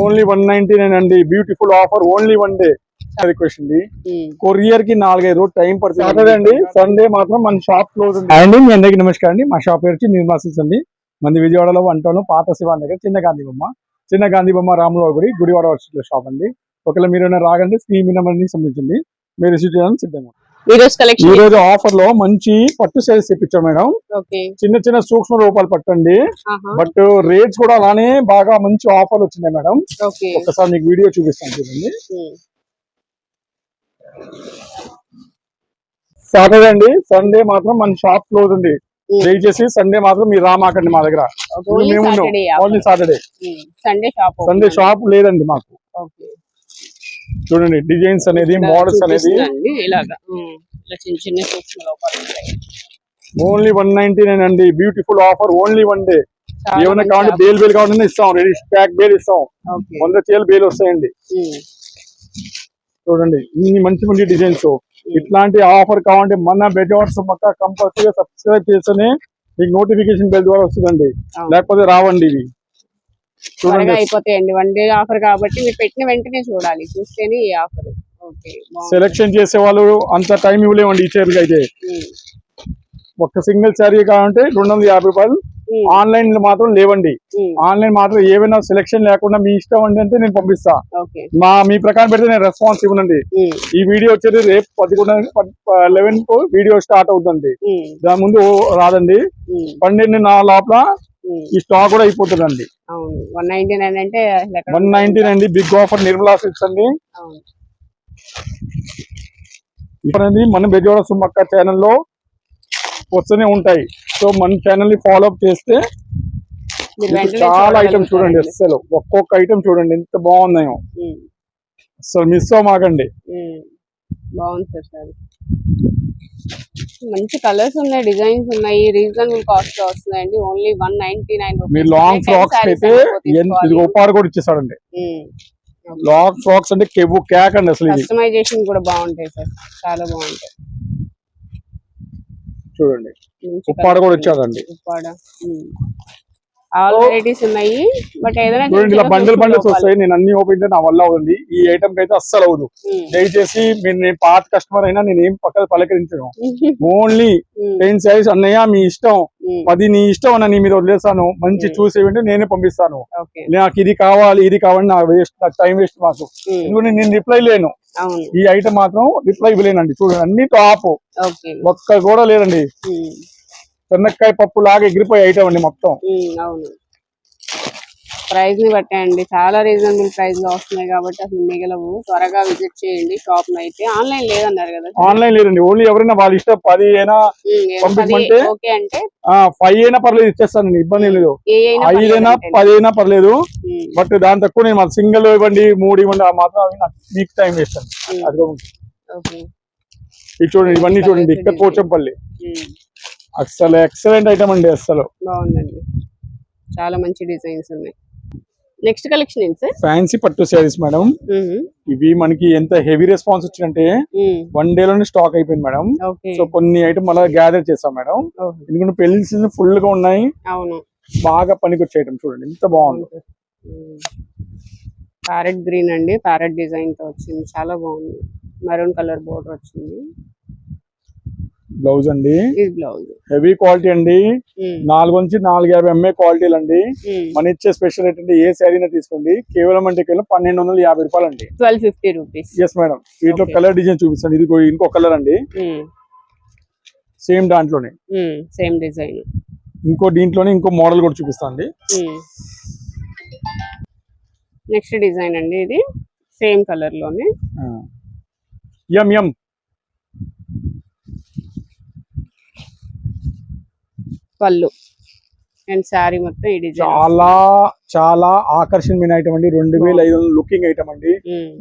Only one ninety nine అండి. Beautiful offer only one day request అండి. కొరియర్కి నాలుగైదు రోజు టైం పడుతుంది. సాటర్డే అండి. సండే మాత్రం మన షాప్ క్లోజ్ ఉంది. అండి మీ అందరికి నమస్కారం అండి. మా షాప్ పేరు వచ్చి నిర్మలా సిల్క్స్ అండి. మన విజయవాడలో వన్ టౌన్ పాత శివాన్ దగ్గర చిన్న గాంధీ బొమ్మ చిన్న గాంధీ బొమ్మ రాముల గుడి గుడివాడ వర్షిలో షాప్ అండి. ఒకవేళ మీరు ఏమైనా రాగండి స్క్రీన్ మీ నెంబర్ని సంబంధించింది. మీరు రిసీవ్ చేయడానికి సిద్ధంగా ఈ రోజు ఆఫర్లో మంచి పట్టు సేల్స్ తెప్పించాం మేడం. చిన్న చిన్న సూక్ష్మ రూపాయలు పట్టండి. బట్ రేట్స్ కూడా అలానే బాగా మంచి ఆఫర్లు వచ్చినాయి మేడం. ఓకే. ఒక్కసారి మీకు వీడియో చూపిస్తాను చూడండి. సాటర్డే అండి. సండే మాత్రం మన షాప్ క్లోజ్ ఉంది. దయచేసి సండే మాత్రం మీరు రామాకండి మా దగ్గర. Only Saturday Sunday shop Sunday shop లేదండి మాకు. చూడండి డిజైన్స్ అనేది మోడల్స్ అనేది. ఇలాగా. ఉమ్, ఇలా చిన్న చిన్న సూక్ష్మ లోపాలు. ఉంటాయి ఓన్లీ వన్ నైన్టీ నైన్ అండి. Beautiful offer only one day ఏమైనా కావాలంటే బేల్ బేల్ కావాలన్నా ఇస్తాం. రెడీ ప్యాక్ బేల్ ఇస్తాం. వంద చీరలు బేల్ వస్తాయండి. చూడండి ఇన్ని మంచి మంచి డిజైన్స్ ఇట్లాంటి ఆఫర్ కావాలంటే మన బెజవాడ్స్ మొక్క కంపల్సరీగా సబ్స్క్రైబ్ చేస్తేనే మీకు నోటిఫికేషన్ బెల్ ద్వారా వస్తుందండి. లేకపోతే రావండి ఇవి. త్వరగా అయిపోతాయండి. వన్ డే ఆఫర్ కాబట్టి మీరు పెట్టిన వెంటనే చూడాలి. చూస్తేనే ఈ ఆఫర్. సెలెక్షన్ చేసే వాళ్ళు అంత టైం ఇవ్వలేమండి ఈ చీరకి అయితే. ఒక్క సింగిల్ శారీ కావాలంటే రెండు వందల యాభై రూపాయలు. ఆన్లైన్ మాత్రం లేవండి. ఆన్లైన్ మాత్రం ఏవైనా సెలెక్షన్ లేకుండా మీ ఇష్టం అండి అంటే నేను పంపిస్తా. మా మీ ప్రకారం పెడితే నేను రెస్పాన్స్ ఇవ్వనండి. ఈ వీడియో వచ్చేది రేపు పదకొండు లెవెన్కు వీడియో స్టార్ట్ అవుతుంది దాని ముందు రాదండి. పన్నెండు నా లోపల. ఈ స్టాక్ కూడా అయిపోతుందండి. వన్ నైన్టీ నైన్ అంటే వన్ బిగ్ ఆఫర్ నిర్మలా సిక్స్ అండి. ఇప్పుడు మన బెజవాడ సుమ్మక్క ఛానల్లో వస్తూనే ఉంటాయి. సో మన ఛానల్ని ఫాలో అప్ చేస్తే చాలా ఐటమ్ చూడండి. అసలు ఒక్కొక్క ఐటమ్ చూడండి ఎంత బాగున్నాయో. అసలు మిస్ అవ్వమాకండి. బాగుంది సార్ సార్. మంచి కలర్స్ ఉన్నాయి డిజైన్స్ ఉన్నాయి రీజనబుల్ కాస్ట్లో వస్తున్నాయండి. ఓన్లీ వన్ నైన్టీ నైన్ మీరు లాంగ్ ఫ్రాక్స్ అయితే ఇది కూడా ఇచ్చేసాడండి. లాంగ్ ఫ్రాక్స్ అంటే కెవ్వు కేక్ అండి అసలు కస్టమైజేషన్ కూడా బాగుంటాయి సార్. చాలా బాగుంటాయి. చూడండి. ఉప్పాడ కూడా ఉన్నాయి. ఉప్పాడ. ఆల్ వెరైటీస్ ఉన్నాయి. బట్ ఏదైనా చూడండి ఇలా బండిల్ బండిల్స్. వస్తాయి. నేను అన్ని ఓపెన్ చేస్తే నా వల్ల అవుతుంది. ఈ ఐటమ్ అయితే అస్సలు ఉమ్. దయచేసి నేను పాత కస్టమర్ అయినా నేను ఏం పక్కన పలకరించను. ఓన్లీ టెన్ సైజ్ అన్నయ్య మీ ఇష్టం. ఉమ్, పది నీ ఇష్టం అన్న నీ మీద వదిలేస్తాను. మంచి Hmm. చూసి ఇవ్వండి నేనే పంపిస్తాను. నాకు ఇది కావాలి ఇది కావాలి నాకు వేస్ట్ నాకు టైం వేస్ట్ మాకు. ఎందుకంటే నేను రిప్లై లేను. ఈ ఐటమ్ మాత్రం రిప్లై ఇవ్వలేనండి. చూడండి అన్ని టాప్ ఒక్క కూడా లేదండి. చెన్నక్కాయ పప్పు లాగా ఎగిరిపోయే ఐటమ్ అండి మొత్తం. అవును. ప్రైస్ని బట్టే అండి. చాలా రీజనబుల్ ప్రైస్లో వస్తున్నాయి కాబట్టి అసలు మిగలవు. త్వరగా విజిట్ చేయండి షాప్ అయితే. ఆన్లైన్ లేదన్నారు కదా ఆన్లైన్ లేదండి. ఓన్లీ ఎవరైనా వాళ్ళ ఇష్టం పది అయినా పంపించమంటే? ఓకే అంటే ఫైవ్ అయినా పర్లేదు ఇచ్చేస్తానండి ఇబ్బంది లేదు. ఐదైనా. పది అయినా పర్లేదు. బట్ దాని తక్కువ నేను సింగిల్ ఇవ్వండి మూడు ఇవ్వండి ఆ మాత్రం అవి నాకు మీకు టైం ఉమ్, అది ఇది చూడండి ఇవన్నీ చూడండి. ఇక్కడ పోచంపల్లి. అసలు ఎక్సలెంట్ ఐటమ్ అండి అసలు బాగుందండి. చాలా మంచి డిజైన్స్ ఉన్నాయి. నెక్స్ట్ కలెక్షన్ ఏంటి సార్? ఫ్యాన్సీ పట్టు శారీస్ మేడం. ఇవి మనకి ఎంత హెవీ రెస్పాన్స్ వచ్చిందంటే వన్ డే లోనే స్టాక్ అయిపోయింది మేడం. సో కొన్ని ఐటమ్ అలా గ్యాదర్ చేస్తాం మేడం. ఎందుకంటే పెళ్ళి సీజన్ ఫుల్గా ఉన్నాయి. అవును. బాగా పనికి వచ్చే ఐటమ్ చూడండి. ఎంత బాగుంది. ప్యారెట్ గ్రీన్ అండి. ప్యారెట్ డిజైన్తో వచ్చింది. చాలా బాగుంది. మెరూన్ కలర్ బోర్డర్ వచ్చింది. బ్లౌజ్ అండి. హెవీ క్వాలిటీ అండి. నాలుగు నుంచి నాలుగు యాభై ఎంఏ క్వాలిటీలు అండి. మన ఇచ్చే స్పెషల్ ఏంటంటే ఏ శారీనా తీసుకోండి. కేవలం అంటే కేవలం పన్నెండు వందల యాభై రూపాయలు అండి. Twelve fifty rupees. Yes madam వీటిలో. కలర్ డిజైన్ చూపిస్తాను. ఇది ఇంకో- కలర్ అండి. సేమ్ దాంట్లోనే. సేమ్ డిజైన్ ఇంకో దీంట్లోనే ఇంకో మోడల్ కూడా చూపిస్తాను అండి. నెక్స్ట్ డిజైన్ అండి ఇది. సేమ్ కలర్లోనే. ఎం ఎం పళ్ళు అండ్ శారీ మొత్తం ఈ డిజైన్ చాలా చాలా అండి. రెండు వేల ఐదు వందల లుకింగ్ ఐటమ్ అండి.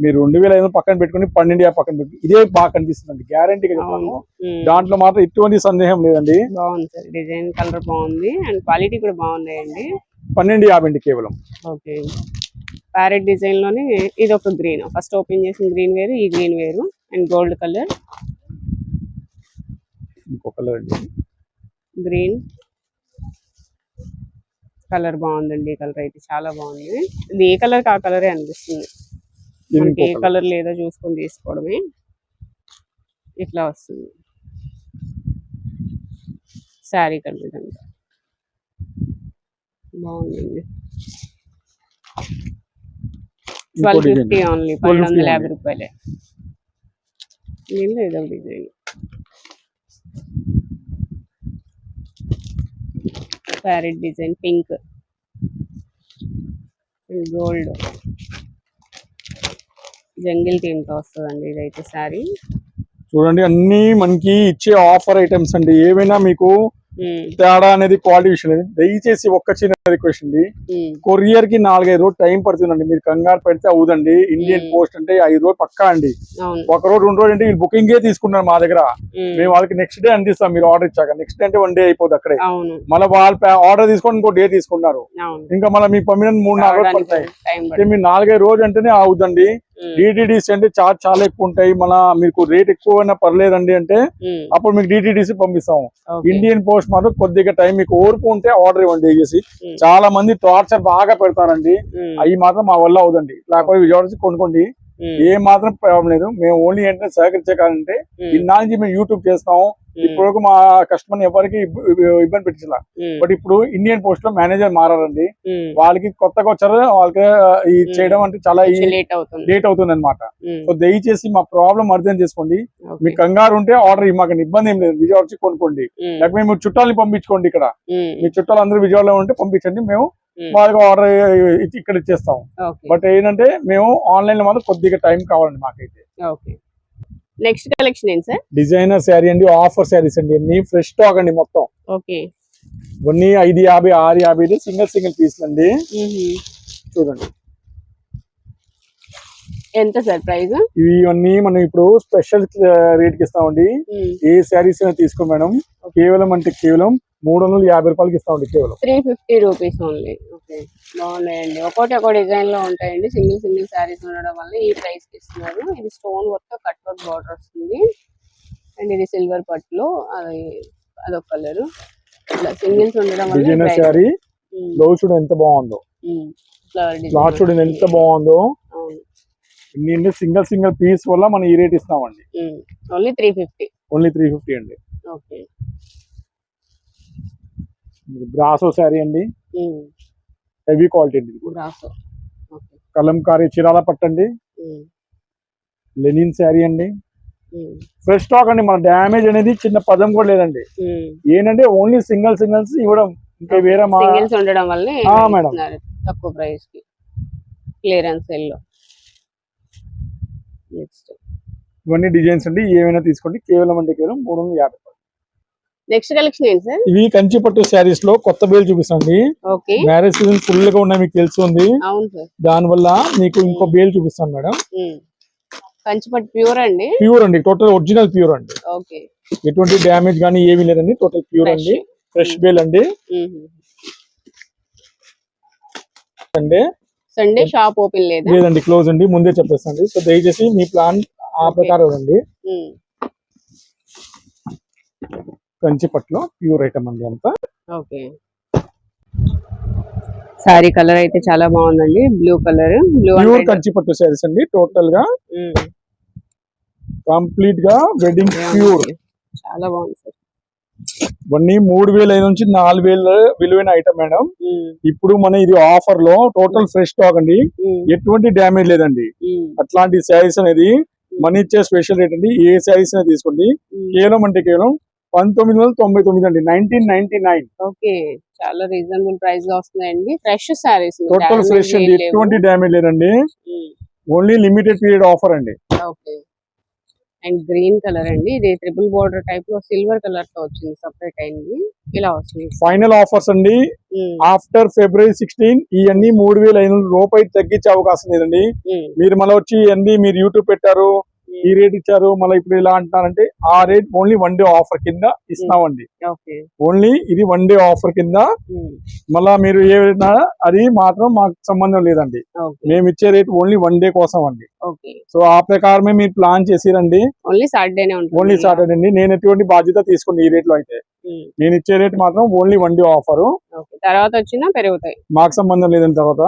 మీరు రెండు వేల ఐదు పక్కన పెట్టుకుని పన్నెండు యాభై పక్కన పెట్టుకుని ఇదే బాగా కనిపిస్తుంది అండి గ్యారంటీగా చెప్తాను. దాంట్లో మాత్రం ఎటువంటి సందేహం లేదండి. బాగుంది సార్. డిజైన్ కలర్ బాగుంది అండ్ క్వాలిటీ కూడా బాగున్నాయండి. పన్నెండు యాభై అండి కేవలం. ఓకే. ప్యారెట్ డిజైన్లోనే ఇది ఒక గ్రీన్. ఫస్ట్ ఓపెన్ చేసిన గ్రీన్ వేరు ఈ గ్రీన్ వేరు అండ్ గోల్డ్ కలర్. ఇంకో కలర్ అండి. గ్రీన్. కలర్ బాగుందండి ఈ కలర్ అయితే చాలా బాగుంది. ఇది ఏ కలర్ ఆ కలరే అనిపిస్తుంది. మనకి ఏ. కలర్ లేదో చూసుకొని తీసుకోవడమే. ఇట్లా వస్తుంది. శారీ కలర్ ఇదంతా. బాగుందండి. ట్వెల్వ్. ఫిఫ్టీ ఓన్లీ 1250 పన్నెండు వందల యాభై. రూపాయలే. ఏం లేదు design. Parrot design pink gold jungle థీమ్తో వస్తుందండి ఇదైతే సారీ చూడండి అన్ని మనకి ఇచ్చే ఆఫర్ ఐటమ్స్ అండి. ఏమైనా మీకు తేడా అనేది క్వాలిటీ విషయం లేదు. దయచేసి ఒక్క చిన్న రిక్వెస్ట్ అండి. కొరియర్కి నాలుగైదు రోజులు టైం పడుతుందండి. మీరు కంగారు పెడితే అవుదండి. ఇండియన్. పోస్ట్ అంటే ఐదు రోజులు పక్కా అండి. ఒక రోజు రెండు రోజులు అంటే వీళ్ళు బుకింగ్ తీసుకుంటారు మా దగ్గర. మేము. వాళ్ళకి నెక్స్ట్ డే అందిస్తాం. మీరు ఆర్డర్ ఇచ్చాక. నెక్స్ట్ డే అంటే వన్ డే అయిపోతుంది అక్కడే. మళ్ళీ వాళ్ళు ఆర్డర్ తీసుకొని ఇంకో డే తీసుకున్నారు ఇంకా మళ్ళీ మీకు పంపిన మూడు నాలుగు రోజులు పడతాయి. మీరు నాలుగైదు రోజు అంటేనే అవుదండి. డిటిడిసి అంటే చార్జ్ చాలా ఎక్కువ ఉంటాయి. మళ్ళీ మీకు రేట్ ఎక్కువ పర్లేదండి అంటే అప్పుడు మీకు డిటిడిసి పంపిస్తాం ఇండియన్ పోస్ట్ మాత్రం కొద్దిగా టైం మీకు ఓర్పు ఉంటే ఆర్డర్ ఇవ్వండి చేసి. చాలా మంది టార్చర్ బాగా పెడతారండి. అవి మాత్రం మా వల్ల అవుదండి లేకపోతే విజయవాడ కొనుక్కోండి. ఏ మాత్రం ప్రాబ్లం లేదు. మేము ఓన్లీ ఏంటంటే సహకరించే కాదంటే ఇన్నాళ్ళ నుంచి మేము యూట్యూబ్ చేస్తాం ఇప్పుడు మా కస్టమర్ ఎవరికి ఇబ్బ- ఇబ్బ- ఇబ్బంది పెట్టించాల. బట్ ఇప్పుడు ఇండియన్ పోస్ట్లో మేనేజర్ మారారండి. వాళ్ళకి కొత్తగా వచ్చారు వాళ్ళకి ఈ. చేయడం అంటే చాలా లేట్ అవుతుంది. అనమాట సో దయచేసి మా ప్రాబ్లం అర్థం చేసుకోండి. మీకు కంగారు ఉంటే ఆర్డర్ మాకు ఇబ్బంది ఏం లేదు. విజయవాడ వచ్చి కొనుక్కోండి. లేకపోతే మీరు చుట్టాలని పంపించుకోండి ఇక్కడ. మీ చుట్టాలు అందరూ విజయవాడలో ఉంటే పంపించండి. మేము వాళ్ళకి ఆర్డర్ ఇక్కడ ఇచ్చేస్తాం. ఓకే. బట్ ఏంటంటే మేము ఆన్లైన్లో మాత్రం కొద్దిగా టైం కావాలండి మాకైతే. నెక్స్ట్ కలెక్షన్ ఏంటి సార్ డిజైనర్ శారీ అండి ఆఫర్ శారీస్ అండి. అన్ని ఫ్రెష్ స్టాక్ అండి మొత్తం. ఓకే ఇవన్నీ ఐదు యాభై ఆరు యాభై సింగిల్ సింగిల్ పీస్ అండి. చూడండి. ఎంత సార్ ప్రైస్ ఇవి ఇవన్నీ మనం ఇప్పుడు స్పెషల్ రేట్కి ఇస్తామండి. ఏ శారీస్ అయినా తీసుకో మేడం. కేవలం అంటే కేవలం మూడు వందల యాభై రూపాయలకి ఇస్తామండి కేవలం. Three fifty rupees only. Okay. బాగున్నాయండి. ఒక్కోటి ఒక్కో డిజైన్లో ఉంటాయండి. సింగిల్ సింగిల్ శారీస్ ఉండడం వల్ల ఈ ప్రైస్కి ఇస్తున్నారు. ఇది stone work cut work border వస్తుంది. అండ్ ఇది సిల్వర్ పట్టులో. అది అదొక కలర్. ఇట్లా సింగిల్స్ ఉండడం వల్ల శారీ బ్లౌజ్ చూడండి ఎంత బాగుందో. క్లాత్ చూడండి ఎంత బాగుందో. ఇన్ని సింగిల్ సింగిల్ పీస్ వల్ల మనం ఈ రేట్ ఇస్తామండి. Only three fifty. Only three fifty అండి. ఓకే. బ్రాసో శారీ అండి. హెవీ క్వాలిటీ అండి బ్రాసో కలంకారీ చిరాల పట్టండి లెనిన్ శారీ అండి. ఫ్రెష్ స్టాక్ అండి. మన డ్యామేజ్ అనేది చిన్న పదం కూడా లేదండి. ఏంటంటే ఓన్లీ సింగిల్ సింగిల్స్ ఇవ్వడం. ఇంకా వేరే మా సింగిల్స్ ఉండడం వల్ల మేడం. తక్కువ ప్రైస్కి. క్లియరెన్స్ సెల్లో. నెక్స్ట్ ఇవన్నీ డిజైన్స్ అండి. ఏమైనా తీసుకోండి. కేవలం అంటే కేవలం మూడు వందల యాభై. నెక్స్ట్ కలెక్షన్ ఏంటి సార్? ఇవి కంచి పట్టు శారీస్లో కొత్త బేల్ చూపిస్తాండి ఓకే. మ్యారేజ్ సీజన్ ఫుల్గా ఉన్నాయి మీకు తెలుస్తుంది అవును సార్. దాని వల్ల మీకు ఇంకో బేల్ చూపిస్తాను మేడం. కంచిపట్టు ప్యూర్ అండి? ప్యూర్ అండి టోటల్ ఒరిజినల్ ప్యూర్ అండి. ఓకే. ఎటువంటి డ్యామేజ్ కానీ ఏమీ లేదండి టోటల్ ప్యూర్. అండి. ఫ్రెష్ బేల్ అండి. అండి సండే షాప్ ఓపెన్ లేదా? లేదండి క్లోజ్ అండి ముందే చెప్పేస్తాండి సో దయచేసి మీ ప్లాన్ ఆ. ప్రకారం అండి ఉమ్, కంచి పట్టులో ప్యూర్ ఐటమ్ అండి అంతా. ఓకే. సారీ కలర్ అయితే చాలా బాగుందండి. Blue colour. Blue pure Kanchi పట్టు శారీస్ అండి టోటల్గా. కంప్లీట్గా వెడ్డింగ్ ప్యూర్. చాలా బాగుంది సార్. ఇవన్నీ మూడు వేల ఐదు నుంచి నాలుగు వేల విలువైన ఐటమ్ మేడం. ఇప్పుడు మన ఇది ఆఫర్లో టోటల్ ఫ్రెష్ స్టాక్ అండి. ఎటువంటి డ్యామేజ్ లేదండి. అట్లాంటి శారీస్ అనేది మన ఇచ్చే స్పెషల్ రేట్ అండి. ఏ శారీస్ అయినా తీసుకోండి. కేవలం అంటే కేవలం పంతొమ్మిది వందల తొంభై తొమ్మిది అండి నైన్టీన్ నైన్టీ నైన్ ఓకే చాలా రీజనబుల్ ప్రైస్లో వస్తున్నాయండి. ఫ్రెష్ సారీస్ టోటల్ ఫ్రెష్ అండి ఎటువంటి డ్యామేజ్ లేదండి. ఓన్లీ లిమిటెడ్ పీరియడ్ ఆఫర్ అండి. ఓకే. అండ్ గ్రీన్ కలర్ అండి ఇది ట్రిపుల్ బోర్డర్ టైప్లో సిల్వర్ కలర్తో వచ్చింది సపరేట్ అయింది. ఇలా వస్తుంది. ఫైనల్ ఆఫర్స్ అండి. ఆఫ్టర్ ఫిబ్రవరి సిక్స్టీన్ ఇవన్నీ మూడు వేల ఐదు వందల రూపాయలు తగ్గించే అవకాశం లేదండి. ఉమ్, మీరు మళ్ళీ వచ్చి అన్ని మీరు యూట్యూబ్ పెట్టారు ఈ రేట్ ఇచ్చారు మళ్ళీ ఇప్పుడు ఇలా అంటున్నారంటే ఆ rate only one day offer కింద ఇస్తామండి. ఓన్లీ ఇది వన్ డే ఆఫర్ కింద. ఉమ్, మళ్ళా మీరు ఏమైనా అది మాత్రం మాకు సంబంధం లేదండి. మేము ఇచ్చే రేట్ ఓన్లీ వన్ డే కోసం అండి. సో ఆ ప్రకారమే మీరు ప్లాన్ చేసిరండి. ఓన్లీ సాటర్డేనే ఉంటుంది. ఓన్లీ సాటర్డే అండి. నేను ఎటువంటి బాధ్యత తీసుకోండి ఈ రేట్లో అయితే. ఉమ్, నేను ఇచ్చే రేట్ మాత్రం ఓన్లీ వన్ డే ఆఫర్ తర్వాత వచ్చినా పెరుగుతాయి. మాకు సంబంధం లేదని తర్వాత.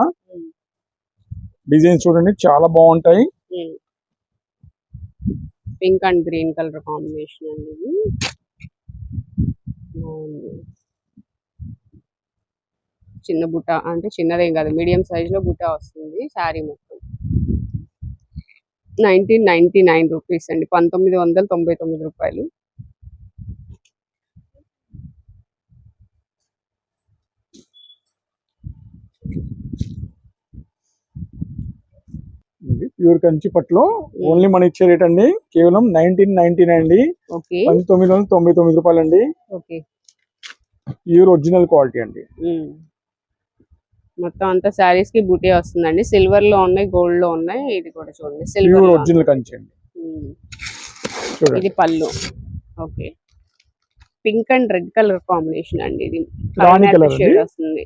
డిజైన్స్ చూడండి చాలా బాగుంటాయి. Pink and green colour combination అండి ఇది. బాగుంది. చిన్న బుట్ట అంటే చిన్నదేం కాదు మీడియం సైజ్లో బుట్ట వస్తుంది శారీ మొత్తం. నైన్టీన్ నైన్టీ నైన్ రూపీస్ అండి పంతొమ్మిది వందల తొంభై తొమ్మిది రూపాయలు. ప్యూర్ కంచి పట్లు ఓన్లీ మన ఇచ్చే రేట్ అండి. కేవలం నైన్టీన్ నైన్టీ నైన్ అండి. ఓకే. పంతొమ్మిది వందల తొంభై తొమ్మిది రూపాయలు అండి ఓకే. ప్యూర్ ఒరిజినల్ క్వాలిటీ అండి. ఉమ్. మొత్తం అంతా శారీస్కి బూటీ వస్తుందండి. సిల్వర్లో ఉన్నాయి గోల్డ్లో ఉన్నాయి. ఇది కూడా చూడండి సిల్వర్ ఒరిజినల్ కంచి అండి. చూడండి. ఇది పళ్ళు. Okay. Pink and red colour combination అండి ఇది. రాణి. షేడ్ వస్తుంది.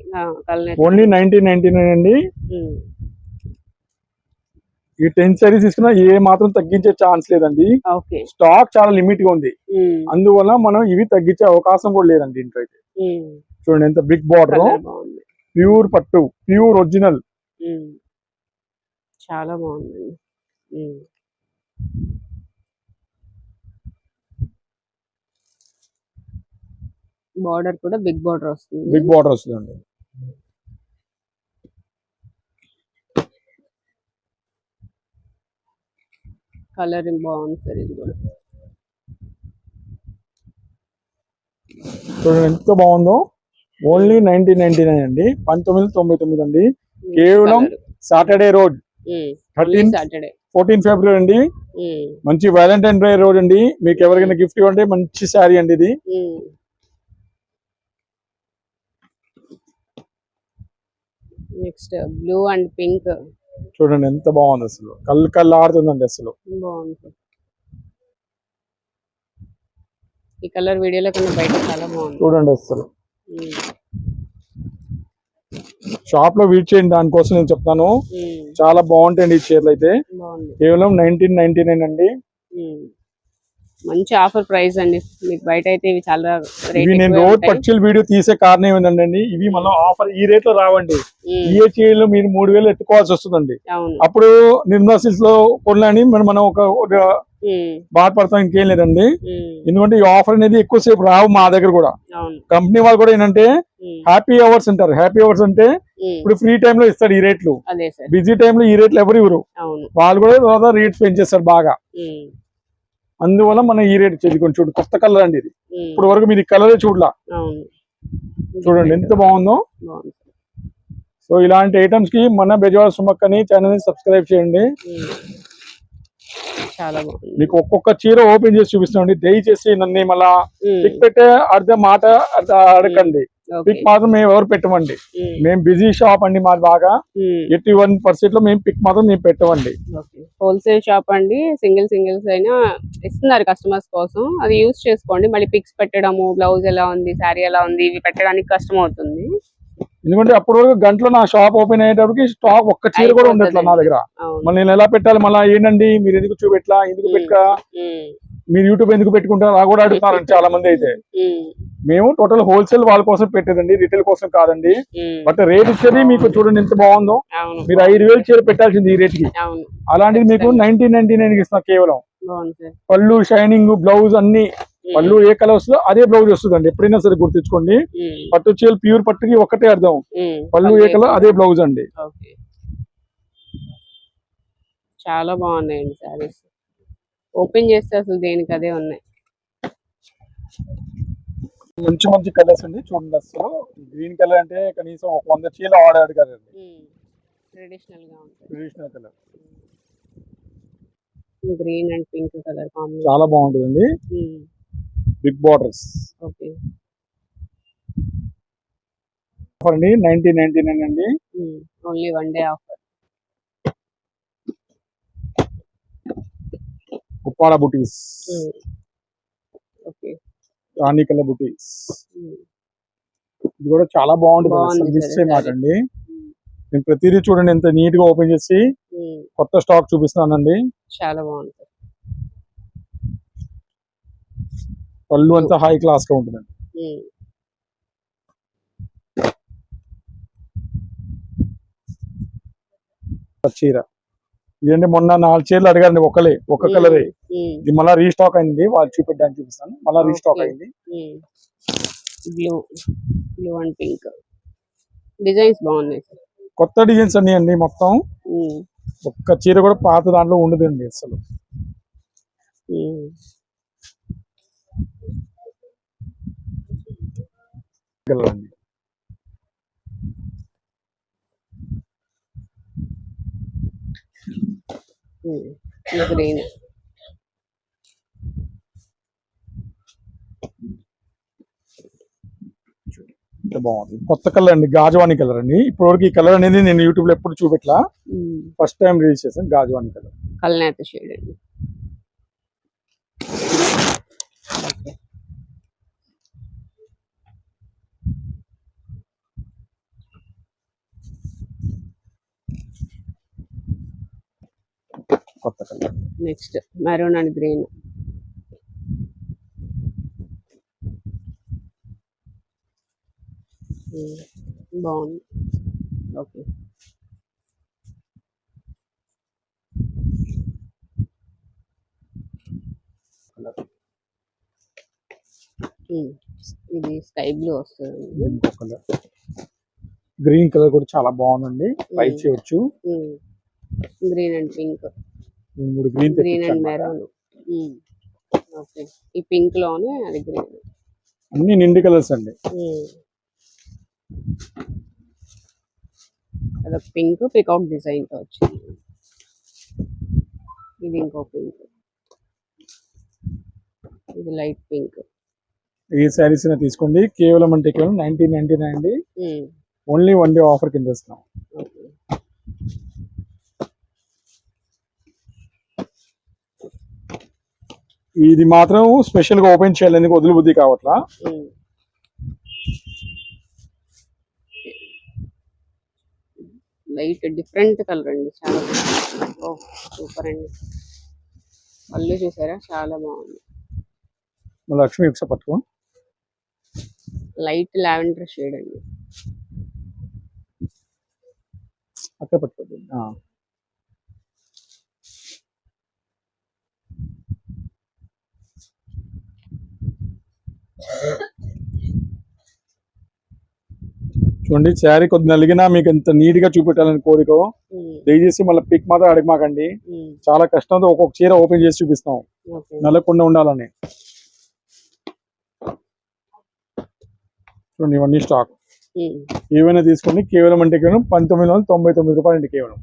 Colour only nineteen ninety nine అండి. ఈ టెన్ సారీస్ తీసుకున్నా ఏ మాత్రం తగ్గించే ఛాన్స్ లేదండి. స్టాక్ చాలా లిమిట్గా ఉంది. అందువల్ల మనం ఇవి తగ్గించే అవకాశం కూడా లేదండి దీంట్లో అయితే. చూడండి ఎంత బిగ్ బార్డర్ బాగుంది. ప్యూర్ పట్టు ప్యూర్ ఒరిజినల్. చాలా బాగుందండి. ఉమ్. బార్డర్ కూడా బిగ్ బార్డర్ వస్తుంది. బిగ్ బార్డర్ వస్తుందండి. కలర్ బాగుంది సార్ ఇది కూడా. చూడండి ఎంత బాగుందో? ఓన్లీ నైన్టీన్ నైన్టీ నైన్ అండి. పంతొమ్మిది తొంభై తొమ్మిది అండి. కేవలం Saturday road thirteen Saturday fourteen February అండి. మంచి వ్యాలంటైన్ డే రోజు అండి. మీకు ఎవరికైనా గిఫ్ట్ ఇవ్వండి మంచి శారీ అండి ఇది. నెక్స్ట్ బ్లూ అండ్ పింక్ చూడండి ఎంత బాగుంది అసలు. కళ్ళు కళ్ళు ఆడుతుందండి అసలు ఈ కలర్ వీడియోలో కన్నా బయట చాలా బాగుంది. చూడండి అసలు. షాప్లో వీట్ చేయండి దానికోసం నేను చెప్తాను. చాలా బాగుంటాయండి ఈ చీరలు అయితే. కేవలం నైన్టీన్ నైన్టీ నైన్ అండి. మంచి ఆఫర్ ప్రైస్ అండి. మీకు బయట అయితే ఇవి చాలా రేట్ నేను రోడ్ పర్చిల్ వీడియో తీసే కారణం ఏంటంటే ఇవి మళ్ళీ ఆఫర్ ఈ రేట్లో రావండి చీరలు మీరు మూడు వేలు ఎత్తుకోవాల్సి వస్తుందండి. అప్పుడు నిర్మలా సిల్స్లో కొనలేని మనం మనం ఒక. బాధపడతాం ఇంకేం లేదండి. ఎందుకంటే ఈ ఆఫర్ అనేది ఎక్కువసేపు రావు మా దగ్గర కూడా. కంపెనీ వాళ్ళు కూడా ఏంటంటే. హ్యాపీ అవర్స్ అంటారు. హ్యాపీ అవర్స్ అంటే. ఇప్పుడు ఫ్రీ టైమ్లో ఇస్తారు ఈ రేట్లు. బిజీ టైమ్లో ఈ రేట్లు ఎవరు ఇవ్వరు. వాళ్ళు కూడా రేట్స్ పెంచేస్తారు బాగా. అందువల్ల మనం ఈ రేట్ చదువుకొని చూడు కొత్త కలర్ అండి ఇది. ఇప్పుడు వరకు మీరు కలరే చూడలా. చూడండి ఎంత బాగుందో. సో ఇలాంటి ఐటమ్స్కి మన బెజవాడ సుమక్కని ఛానల్ని సబ్స్క్రైబ్ చేయండి. మీకు ఒక్కొక్క చీర ఓపెన్ చేసి చూపిస్తామండి దయచేసి నన్ను మళ్ళా పెట్టే అర్థం మాట అడగండి పిక్ మాత్రం మేము ఎవరు పెట్టమండి. ఉమ్. మేము బిజీ షాప్ అండి మాది బాగా. ఉమ్. ఎయిటీ వన్ పర్సెంట్లో మేము పిక్ మాత్రం మేము పెట్టమండి. హోల్సేల్ షాప్ అండి. సింగిల్ సింగిల్స్ అయినా ఇస్తున్నారు కస్టమర్స్ కోసం. అది యూస్ చేసుకోండి. మళ్ళీ పిక్స్ పెట్టడము బ్లౌజ్ ఎలా ఉంది శారీ ఎలా ఉంది ఇవి పెట్టడానికి కష్టం అవుతుంది ఎందుకంటే అప్పటి వరకు గంటలో నా షాప్ ఓపెన్ అయ్యేటప్పటికి స్టాక్ ఒక్క చీర కూడా ఉండట్లేదు నా దగ్గర. మళ్ళీ నేను ఎలా పెట్టాలి? మళ్ళీ ఏంటండి? మీరు ఎందుకు చూపెట్లా? ఎందుకు పెట్టా ఉమ్. మీరు యూట్యూబ్ ఎందుకు పెట్టుకుంటారు అలా కూడా అడుగుతున్నారండి చాలా మంది అయితే. మేము టోటల్ హోల్సేల్ వాళ్ళ కోసం పెట్టేదండి రిటైల్ కోసం కాదండి. బట్ రేట్ ఇచ్చేది మీకు చూడండి ఎంత బాగుందో. మీరు ఐదు వేలు చీర పెట్టాల్సింది ఈ రేట్కి. అలాంటిది మీకు నైన్టీన్ నైన్టీ నైన్ ఇస్తున్నా కేవలం. పళ్ళు షైనింగ్ బ్లౌజ్ అన్ని. పళ్ళు ఏ కలర్స్లో అదే బ్లౌజ్ వస్తుందండి. ఎప్పుడైనా సరే గుర్తుంచుకోండి. పట్టు చీరలు ప్యూర్ పట్టుకి ఒకటే అర్థం. పళ్ళు ఏ కలర్ అదే బ్లౌజ్ అండి. చాలా బాగున్నాయండి శారీస్ ఓపెన్ చేస్తే అసలు దేనికి అదే ఉన్నాయి. మంచి మంచి కలర్స్ అండి చూడండి అసలు. గ్రీన్ కలర్ అంటే కనీసం ఒక వంద చీరలు ఆడాడు కదండి ట్రెడిషనల్గా traditional colour green and pink colour combination చాలా బాగుంటుందండి. బిగ్ బార్డర్స్ ఓకే అండి నైన్టీన్ నైన్టీ నైన్ అండి only one day offer Uppada బుటీస్. ఓకే. రాణి కలర్ బుటీస్ ఇది కూడా చాలా బాగుంటుంది మిస్ చేయమాకండి నేను ప్రతిదీ చూడండి ఎంత నీట్గా ఓపెన్ చేసి కొత్త స్టాక్ చూపిస్తానండి చాలా బాగుంది. సార్ పళ్ళు అంతా హై క్లాస్గా ఉంటుందండి. చీర. ఇదండి మొన్న నాలుగు చీరలు అడిగారండి ఒకలే ఒక కలరే. ఇది మళ్ళీ రీస్టాక్ అయింది వాళ్ళు చూపెట్టడానికి చూపిస్తాను. మళ్ళీ రీస్టాక్. అయింది. Blue blue and pink designs బాగున్నాయి సార్. కొత్త డిజైన్స్ అన్ని అండి మొత్తం. ఒక్క చీర కూడా పాత దాంట్లో ఉండదండి అసలు. ఉమ్. గ్రీన్ బాగుంది కొత్త కలర్ అండి గాజువాణి కలర్ అండి. ఇప్పటివరకు ఈ కలర్ అనేది నేను యూట్యూబ్లో ఎప్పుడు చూపెట్టలా. ఉమ్. ఫస్ట్ టైం రిలీజ్ చేశాను గాజువాణి కలర్ కల్నేత షేడ్ అండి. కొత్త colour. Next maroon and green. బాగుంది. ఓకే. ఇది స్కై బ్లూ వస్తుంది. గ్రీన్ కలర్ కూడా చాలా బాగుందండి. పై చేయొచ్చు. Green and pink. మూడు green green and maroon. Okay. ఈ పింక్లోనే అది గ్రీన్. అన్ని నిండి కలర్స్ అండి. అదొక పింక్ పికాక్ డిజైన్తో వచ్చింది. ఇది ఇంకో పింక్. ఇది లైట్ పింక్. శారీస్ అయినా తీసుకోండి. కేవలం అంటే కేవలం నైన్టీన్ నైన్టీ నైన్ అండి ఓన్లీ వన్ డే ఆఫర్ కింద ఇస్తున్నాం ఓకే ఇది మాత్రం స్పెషల్గా ఓపెన్ చేయాలి ఎందుకు వదిలి బుద్ధి కావట్లా? లైట్ డిఫరెంట్ కలర్ అండి చాలా సూపర్ అండి. పళ్ళు చూసారా? చాలా బాగుంది. లక్ష్మి ఒకసారి పట్టుకో. లైట్ లావెండర్ షేడ్ అండి. అక్కడ పట్టుకోండి చూడండి శారీ కొద్ది నలిగినా మీకు ఎంత నీట్గా చూపెట్టాలని కోరిక. దయచేసి మళ్ళీ పిక్ మాత్రం అడగమాకండి చాలా కష్టంతో ఒక్కొక్క చీర ఓపెన్ చేసి చూపిస్తాం. నలగకుండా ఉండాలని. చూడండి ఇవన్నీ స్టాక్ ఉమ్, ఏవైనా తీసుకోండి కేవలం అంటే కేవలం పంతొమ్మిది వందల తొంభై తొమ్మిది రూపాయలు అండి కేవలం.